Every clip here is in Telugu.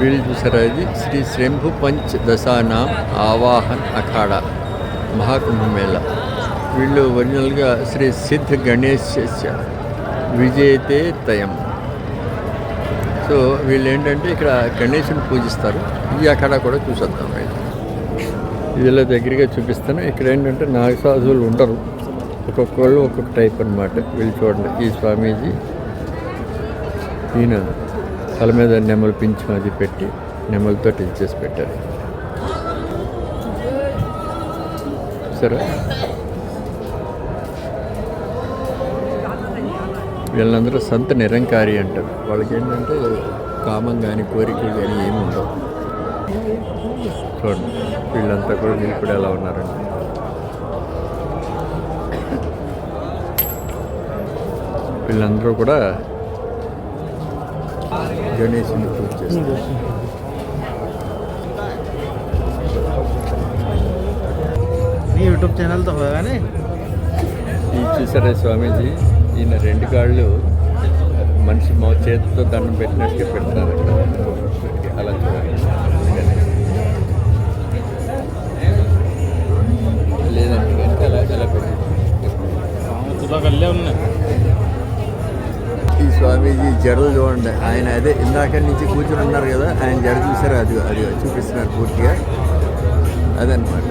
వీళ్ళు చూసారా ఇది శ్రీ శంభు పంచ్ దశానాం ఆవాహన్ అఖాడా మహాకుంభమేళ వీళ్ళు ఒరిజినల్గా శ్రీ సిద్ధ గణేష్ విజేతే తయం. సో వీళ్ళు ఏంటంటే ఇక్కడ గణేశుని పూజిస్తారు. ఈ అఖాడా కూడా చూసేద్దాం ఇదిలో దగ్గరగా చూపిస్తాను. ఇక్కడ ఏంటంటే నాగసాధువులు ఉండరు. ఒక్కొక్కళ్ళు ఒక్కొక్క టైప్ అన్నమాట. వీళ్ళు చూడండి. ఈ స్వామీజీ ఈయన తల మీద నెమలు పింఛం అది పెట్టి నెమలితో చేసి పెట్టారు. సరే. వీళ్ళందరూ సంత నిరంకారి అంటారు. వాళ్ళకి ఏంటంటే కామం కానీ కోరికలు కానీ ఏమి ఉండవు. చూడండి వీళ్ళంతా కూడా నిలిపిడి ఎలా ఉన్నారండి? వీళ్ళందరూ కూడా గణేశుని పూజ చేస్తారు నీ యూట్యూబ్ ఛానల్తో కానీ ఈ చూసారా స్వామీజీ? ఈయన రెండు కాళ్ళు మనిషి మా చేతితో దండం పెట్టినట్టుగా పెడతారు అలా చూడండి. లేదంటే అలా అలా పెట్టి ఉన్నాయి. స్వామీజీ జడలు చూడండి. ఆయన అదే ఇందాక నుంచి కూర్చొని ఉన్నారు కదా ఆయన జడ చూసారు అది అది చూపిస్తున్నారు పూర్తిగా. అదనమాట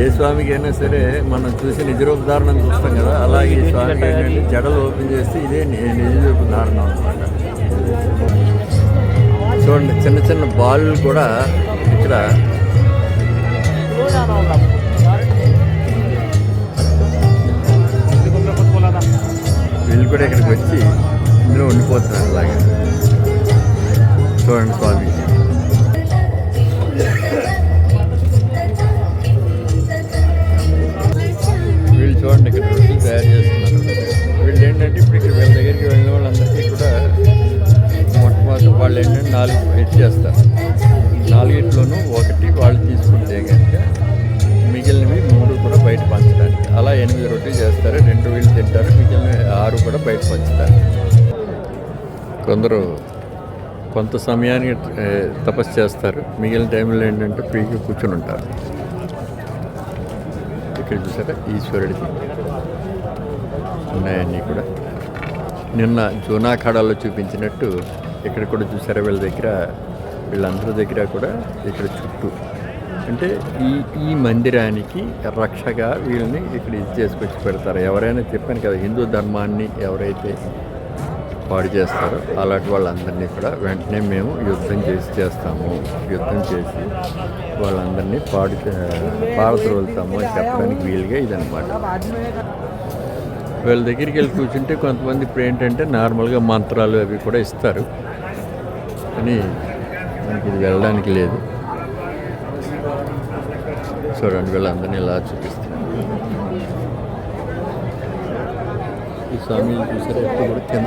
ఏ స్వామికి అయినా సరే మనం చూసి నిజరూపధారణం చూస్తాం కదా. అలాగే స్వామికి ఏంటంటే జడలు ఓపెన్ చేస్తే ఇదే నిజరూపధారణం అనమాట చూడండి చిన్న చిన్న బాల్ కూడా ఇక్కడ వీళ్ళు కూడా ఇక్కడికి వచ్చి ఇందులో ఉండిపోతున్నారు అలాగే. చూడండి స్వామి. వీళ్ళు చూడండి ఇక్కడ రొట్టెలు తయారు చేస్తున్నారు. వీళ్ళు ఏంటంటే ఇప్పుడు ఇక్కడ వీళ్ళ దగ్గరికి వెళ్ళిన వాళ్ళందరికీ కూడా మొట్టమొదటి వాళ్ళు ఏంటంటే నాలుగు ఎట్ చేస్తారు. నాలుగిట్లోనూ ఒకటి వాళ్ళు తీసుకుంటే ఎనిమిది రొట్టెలు చేస్తారు రెండు వీళ్ళు తింటారు మిగిలిన ఆరు కూడా బయట పంచుతారు కొందరు కొంత సమయానికి తపస్సు చేస్తారు మిగిలిన టైంలో ఏంటంటే పీకి కూర్చుని ఉంటారు. ఇక్కడ చూసారా ఈశ్వరుడిది ఉన్నాయన్నీ కూడా. నిన్న జూనాఖాడాలో చూపించినట్టు ఇక్కడ కూడా చూసారా వీళ్ళ దగ్గర వీళ్ళందరి దగ్గర కూడా ఇక్కడ చుట్టూ అంటే ఈ ఈ మందిరానికి రక్షగా వీళ్ళని ఇక్కడ ఇది చేసుకొచ్చి పెడతారు. ఎవరైనా చెప్పాను కదా హిందూ ధర్మాన్ని ఎవరైతే పాడు చేస్తారో అలాంటి వాళ్ళందరినీ కూడా వెంటనే మేము యుద్ధం చేసి చేస్తాము. యుద్ధం చేసి వాళ్ళందరినీ పాడు చే- పారద్రోలుతాము అని చెప్పడానికి వీలుగా ఇదనమాట వీళ్ళ దగ్గరికి వెళ్ళి కూర్చుంటే కొంతమంది ఇప్పుడు ఏంటంటే నార్మల్గా మంత్రాలు అవి కూడా ఇస్తారు. కానీ మనకి ఇది వెళ్ళడానికి లేదు. చూడండి వీళ్ళందరినీ ఇలా చూపిస్తారు ఈ స్వామి చూసారా? ఎప్పుడు కూడా కింద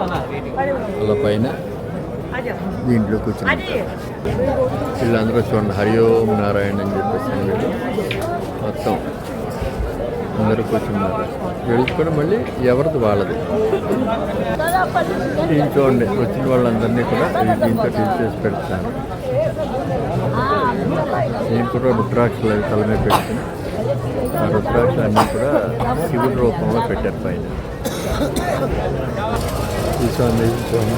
వాళ్ళ అలా పైన దీంట్లో కూర్చుని వీళ్ళందరూ చూడండి హరి ఓం నారాయణ అని చెప్పేసి వీళ్ళు మొత్తం అందరూ కూర్చున్నారు. వెళ్ళుకొని మళ్ళీ ఎవరిది వాళ్ళది? దీని చూడండి వచ్చిన వాళ్ళందరినీ కూడా ఈ దీంతో టీచ్ చేసి పెడతాను. నేను కూడా రుద్రాక్షలు అవి తల మీద పెట్టుకుని ఆ రుద్రాక్షలు అన్నీ కూడా శివుడి రూపంలో పెట్టారు పైన. ఈ స్వామి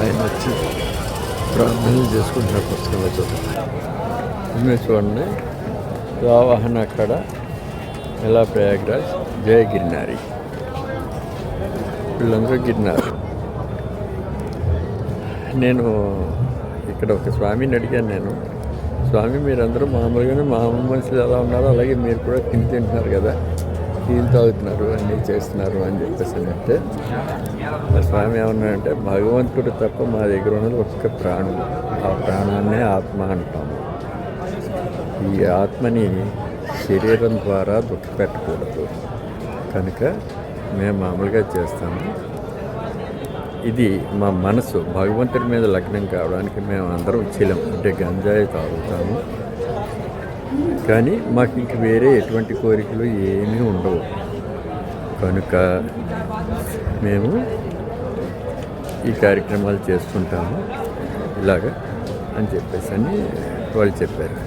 ఆయన వచ్చి ప్రార్థనలు చేసుకుంటున్నారు పుస్తకంలో చూడండి చూడండి ఆవాహన అక్కడ ఎలా ప్రయాగ్రాజ్? జయ గిరినారి. వీళ్ళందరూ గిరినారు. నేను ఇక్కడ ఒక స్వామిని అడిగాను నేను. స్వామి మీరందరూ మామూలుగానే మామూలు మనుషులు ఎలా ఉన్నారో అలాగే మీరు కూడా తిని తింటున్నారు కదా. నీళ్ళు తాగుతున్నారు అన్నీ చేస్తున్నారు అని చెప్పేసి అంటే ఆ స్వామి ఏమన్నాడంటే భగవంతుడు తప్ప మా దగ్గర ఉన్నది ఒక్క ప్రాణం. ఆ ప్రాణాన్నే ఆత్మ అంటాము. ఈ ఆత్మని శరీరం ద్వారా దుఃఖపెట్టకూడదు. కనుక మేము మామూలుగా చేస్తాము ఇది మా మనసు. భగవంతుడి మీద లగ్నం కావడానికి మేము అందరం చిలం అంటే గంజాయి తాగుతాము. కానీ మాకు ఇంక వేరే ఎటువంటి కోరికలు ఏమీ ఉండవు. కనుక మేము ఈ కార్యక్రమాలు చేసుకుంటాము ఇలాగా అని చెప్పేసి అని వాళ్ళు చెప్పారు.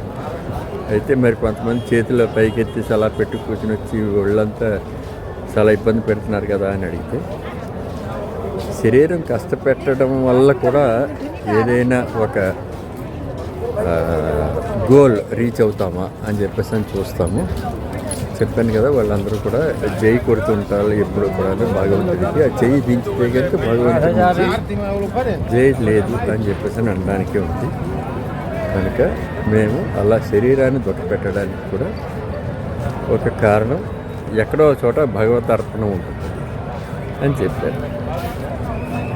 అయితే మరి కొంతమంది చేతిలో పైకెత్తి అలా పెట్టి కూర్చుని వచ్చి ఒళ్ళంతా చాలా ఇబ్బంది పెడుతున్నారు కదా అని అడిగితే శరీరం కష్టపెట్టడం వల్ల కూడా ఏదైనా ఒక గోల్ రీచ్ అవుతామా అని చెప్పేసి అని చూస్తాము. చెప్పాను కదా వాళ్ళందరూ కూడా చేయి కొడుతుంటారు ఎప్పుడు కూడా భగవంతుడికి. ఆ చెయ్యి దించితే కనుక భగవంతుడికి జై లేదు అని చెప్పేసి అని అనడానికి ఉంది. కనుక మేము అలా శరీరాన్ని దొరకపెట్టడానికి కూడా ఒక కారణం ఎక్కడో చోట భగవత్ అర్పణ ఉంటుంది అని చెప్పారు.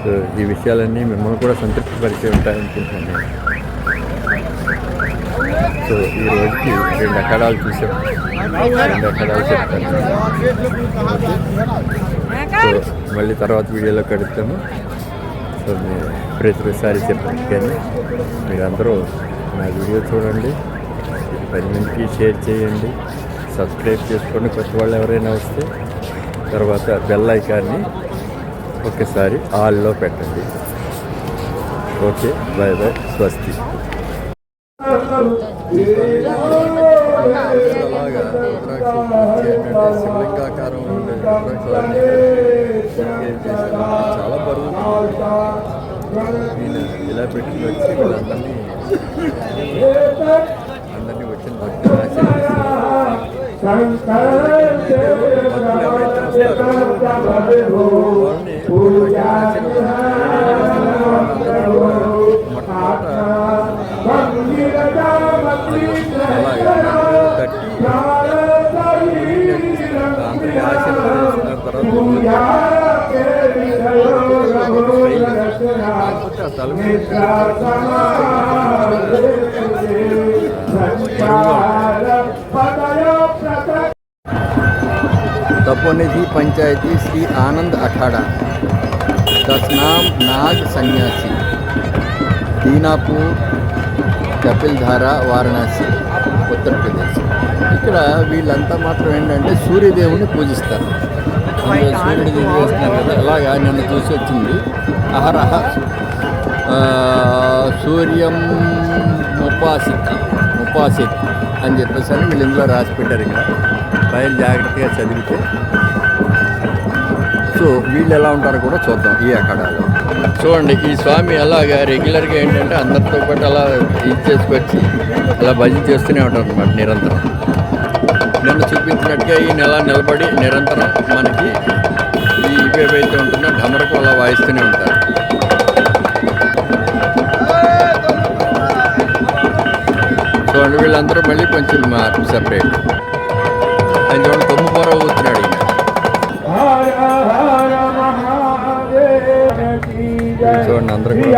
సో ఈ విషయాలన్నీ మిమ్మల్ని కూడా సంతృప్తిపరిచే ఉంటాయనుకుంటున్నాను సో ఈ రోజుకి రెండు అక్కడాలు చూసాం. రెండు అక్కడాలు చెప్తాను. సో మళ్ళీ తర్వాత వీడియోలో కడుతాము సో మీరు ప్రతిసారి చెప్పండి కానీ మీరందరూ నా వీడియో చూడండి పది మందికి షేర్ చేయండి సబ్స్క్రైబ్ చేసుకోండి. కొత్త వాళ్ళు ఎవరైనా వస్తే తర్వాత బెల్ ఐకాన్ని ఒకసారి ఆల్లో పెట్టండి. ఓకే బాయ్ బాయ్ స్వస్తి. అలాగా శివలింగాకారం చాలా బరువు. ఇలా పెట్టి వచ్చి వీళ్ళందరినీ అందరినీ వచ్చిన భక్తులు భక్తులు पंचायती श्री आनंद अखाड़ा दसनाम नाग सन्यासी दीनापुर కపిల్ధార వారణాసి ఉత్తరప్రదేశ్ ఇక్కడ వీళ్ళంతా మాత్రం ఏంటంటే సూర్యదేవుని పూజిస్తారు అందులో సూర్యుడి దగ్గర వేస్తున్నారు కదా అలాగా నిన్న చూసి వచ్చింది అహరహ ఆ, సూర్యం ముపాసిత్ ముపాసిత్ అని చెప్పేసి అని వీళ్ళు ఇందులో రాసి పెట్టారు ఇక్కడ ఫైల్ జాగ్రత్తగా చదివితే సో వీళ్ళు ఎలా ఉంటారో కూడా చూద్దాం ఈ అఖాడాలో. చూడండి ఈ స్వామి అలాగా రెగ్యులర్గా ఏంటంటే అందరితో పాటు అలా ఇది చేసుకొచ్చి అలా భజన చేస్తూనే ఉంటారు అనమాట నిరంతరం. నిన్న చూపించినట్టుగా ఈ నెల నిలబడి నిరంతరం మనకి ఈ ఇవి ఏవైతే ఉంటుందో ఢమరకు అలా వాయిస్తూనే ఉంటారు. చూడండి వీళ్ళందరూ మళ్ళీ కొంచెం మార్పు సపరేట్ అది చూడండి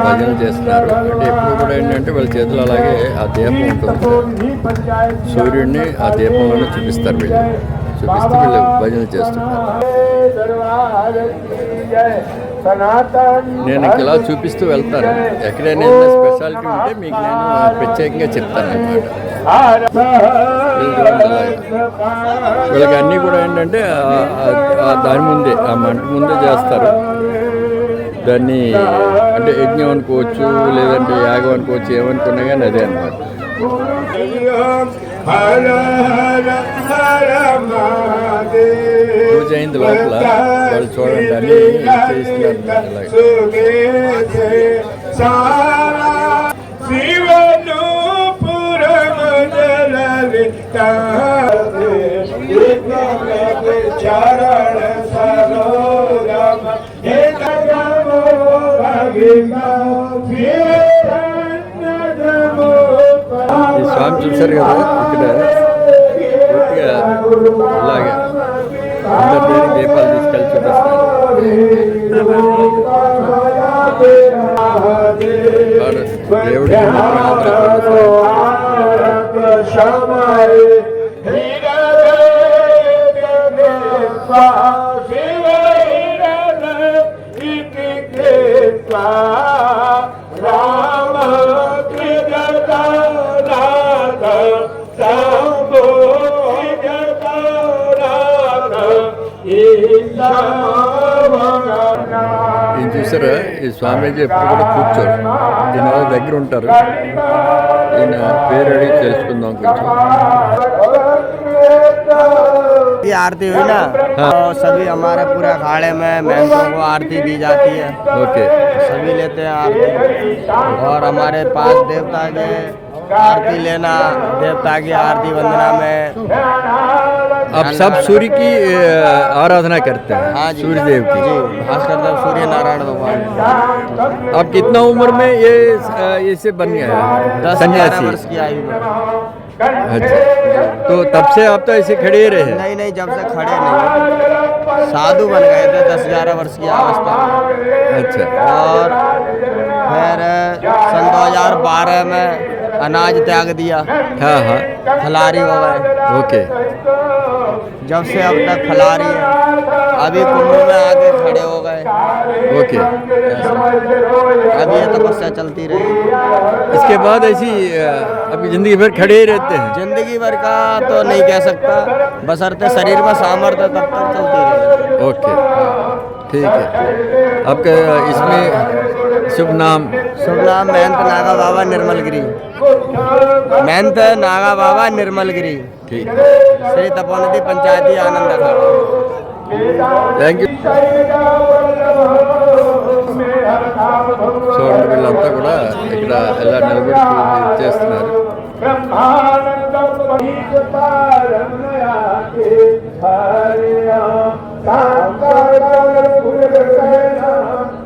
భజన చేస్తున్నారు. అంటే ఎప్పుడు కూడా ఏంటంటే వాళ్ళ చేతులు అలాగే ఆ దీపం ఉంటుంది. సూర్యుడిని ఆ దీపంలోనే చూపిస్తారు వీళ్ళు. చూపిస్తూ వీళ్ళు భజన చేస్తున్నారు. నేను ఇలా చూపిస్తూ వెళ్తాను. ఎక్కడైనా స్పెషాలిటీ ఉంటే మీకు నేను ప్రత్యేకంగా చెప్తాను అనమాట వీళ్ళకి అన్నీ కూడా ఏంటంటే దాని ముందే ఆ మంట ముందే చేస్తారు. దాన్ని అంటే యజ్ఞం అనుకోవచ్చు లేదంటే యాగం అనుకోవచ్చు ఏమనుకున్నా కానీ అదే అనమాట పూజ అయింది లోపల. వాళ్ళు చూడండి అన్ని చేస్తున్నారు ఈ స్వామి చూశారు కదా ఇక్కడ పూర్తిగా ఇలాగే అందరి దగ్గర దీపాలు తీసుకెళ్ళి చూపిస్తాను వాడు దేవుడికి ఈయన చూసారా ఈ స్వామీజీ ఎప్పుడు కూడా కూర్చోరు ఈయన అలా దగ్గర ఉంటారు ఈయన పేరు అడిగి తెలుసుకుందాం కొంచెం की आरती हुई ना हाँ। तो सभी हमारे पूरे अखाड़े में महंतों को आरती दी जाती है ఓకే सभी लेते हैं आरती और हमारे पास देवता के आरती लेना देवता की आरती वंदना में आप सब सूर्य की आराधना करते हैं हाँ सूर्य देव की। जी भास्कर देव सूर्य नारायण भगवान। आप कितना उम्र में ये ऐसे बन गया दस सन्यासी। वर्ष की आयु में। अच्छा। तो तब से आप तो ऐसे खड़े ही रहे। नहीं नहीं जब से खड़े नहीं। साधु बन गए थे दस ग्यारह वर्ष की अवस्था अच्छा। और फिर सन 2012 में अनाज त्याग दिया। हाँ हाँ। फलारी हो गए। ओके। जब से अब तक फलारी है। अभी कुंभ में आके खड़े हो गए। ओके। अभी ये तपस्या चलती रही। इसके बाद ऐसी अभी ज़िंदगी भर खड़े ही रहते हैं। ज़िंदगी भर का तो नहीं कह सकता। बसरते शरीर में सामर्थ्य तब तक चलती रही। ओके। ठीक है। आपका इसमें शुभ नाम शुभ नाम महंत नागा बाबा निर्मलगिरी महंत नागा बाबा निर्मलगिरी ठीक है श्री तपोनिधि पंचायती आनंद अखाड़ा థ్యాంక్ యూ చూడండి వీళ్ళంతా కూడా ఇక్కడ ఎలా నిలబడి పూజ చేస్తున్నారు వందే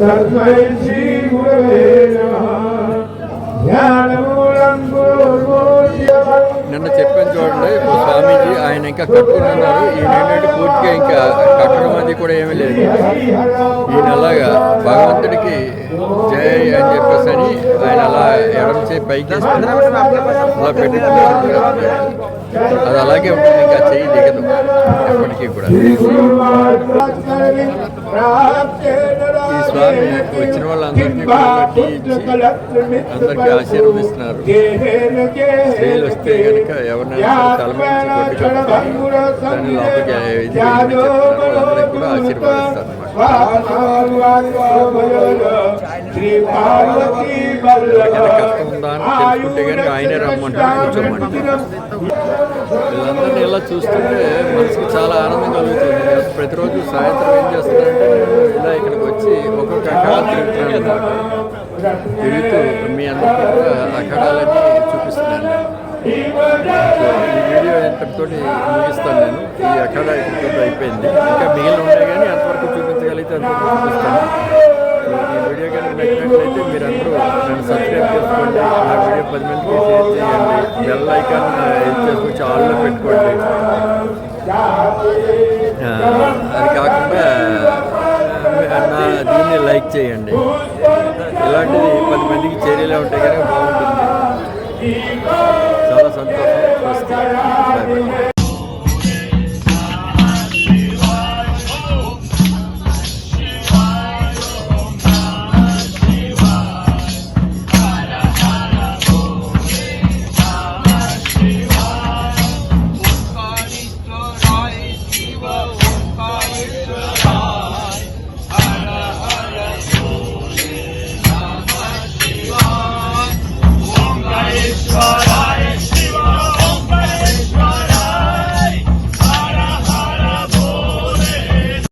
తస్మై శ్రీ గురవే నిన్న చెప్పాను చూడండి ఇప్పుడు స్వామీజీ ఆయన ఇంకా కట్టుకుని ఉన్నారు ఈయన ఏంటంటే పూర్తిగా ఇంకా కట్టడం అది కూడా ఏమీ లేదు. ఈయన అలాగా భగవంతుడికి జయ అని చెప్పేసి అని ఆయన అలా ఎడమ చేయి పైకి అలా పెట్టుకున్నారు అది అలాగే ఉంటుంది ఇంకా చెయ్యి దిగదు. ఎప్పటికీ కూడా. ఈ స్వామి వచ్చిన వాళ్ళందరికీ ఇచ్చి అందరికీ ఆశీర్వదిస్తున్నారు స్త్రీలు వస్తే కనుక ఎవరినైనా తల నుంచి కొట్టి కట్టుకొని దాన్ని లోపలికి ఇది వెళ్ళమని చెప్తున్నారు వాళ్ళందరికీ కూడా ఆశీర్వదిస్తారు ఎవరికైనా కష్టం ఉందా అని తెలుసుకుంటే కనుక ఆయనే రమ్మంటారు కూర్చోమంటారు వీళ్ళందరినీ ఇలా చూస్తుంటే మనసుకి చాలా ఆనందం కలుగుతుంది ప్రతిరోజు సాయంత్రం ఏం చేస్తున్నానంటే నేను ఇలా ఇక్కడికి వచ్చి ఒక్కొక్క అఖాడా తిరుగుతున్నాను తిరుగుతూ మీ అందరికీ కూడా అఖాడాలన్నీ చూపిస్తున్నాను. ఈ వీడియో ఇంతటితో ముగిస్తాను నేను. ఈ అఖాడ ఇంతటితో అయిపోయింది. ఇంకా మిగిలిన ఉన్నాయి కానీ అంతవరకు చూపించగలిగితే అంతవరకు చూపిస్తాను. ఈ వీడియో కనుక నచ్చినట్లయితే మీరందరూ నన్ను సబ్స్క్రైబ్ చేసుకోండి. నా వీడియో పది మందికి షేర్ చేయండి. బెల్ ఐకాన్ ఇది చేసుకొచ్చి ఆల్లో పెట్టుకోండి. దీన్ని లైక్ చేయండి. ఇలాంటిది పది మందికి చేరేలా ఉంటే కనుక బాగుంటుంది. చాలా సంతోషం.